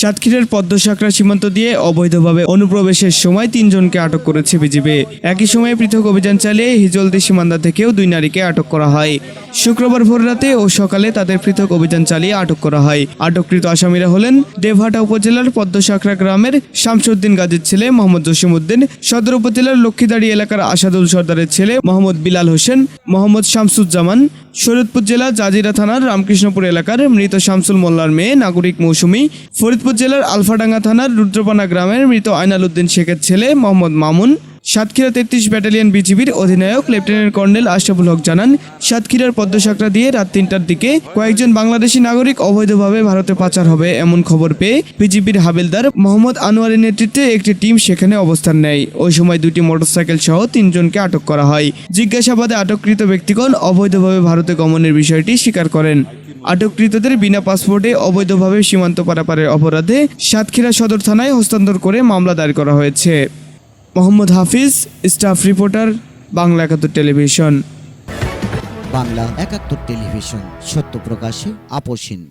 সাতক্ষীরার পদ্মসাকরা সীমান্ত দিয়ে অবৈধভাবে অনুপ্রবেশের সময় তিনজনকে আটক করেছে বিজিবি। একই সময়ে পৃথক অভিযান চালিয়ে হিজলদি সীমান্ত থেকেও দুই নারীকে আটক করা হয়। শুক্রবার ভোররাতে ও সকালে তাদের পৃথক অভিযান চালিয়ে আটক করা হয়। আটককৃত আসামিরা হলেন দেবহাটা উপজেলার পদ্মসাকরা গ্রামের শামসুদ্দিন গাজীর ছেলে মোহাম্মদ জসিমউদ্দিন, সদর উপজেলার লক্ষ্মীদাড়ি এলাকার আসাদুল সর্দারের ছেলে মোহাম্মদ বিলাল হোসেন, মোহাম্মদ শামসুজ্জামান শরীয়তপুর জেলা জাজিরা থানার রামকৃষ্ণপুর এলাকার মৃত শামসুল মোল্লার মেয়ে নাগরিক মৌসুমী। ফরিদপুর জেলার আলফাডাঙ্গা থানার রুদ্রপানা গ্রামের মৃত আইনাল উদ্দিন শেখের ছেলে মোহাম্মদ মামুন। সাতক্ষীরা তেত্রিশ ব্যাটালিয়ন বিজিবির অধিনায়ক লেফটেন্যান্ট কর্নেল আশরাফুল হক জানান, সাতক্ষীরার পদ্মসাকরা দিয়ে রাত তিনটার দিকে কয়েকজন বাংলাদেশি নাগরিক অবৈধভাবে ভারতে পাচার হবে এমন খবর পেয়ে বিজিবির হাবিলদার মোহাম্মদ আনোয়ারের নেতৃত্বে একটি টিম সেখানে অবস্থান নেয়। ওই সময় দুটি মোটরসাইকেল সহ তিনজনকে আটক করা হয়। জিজ্ঞাসাবাদে আটককৃত ব্যক্তিগণ অবৈধভাবে ভারতে গমনের বিষয়টি স্বীকার করেন। আটককৃতদের বিনা পাসপোর্টে অবৈধভাবে সীমান্ত পারাপারের অপরাধে সাতক্ষীরা সদর থানায় হস্তান্তর করে মামলা দায়ের করা হয়েছে। Mohammad Hafiz staff reporter Bangla Ekattor television. Bangla একাত্তর টেলিভিশন সত্য প্রকাশে আপোষহীন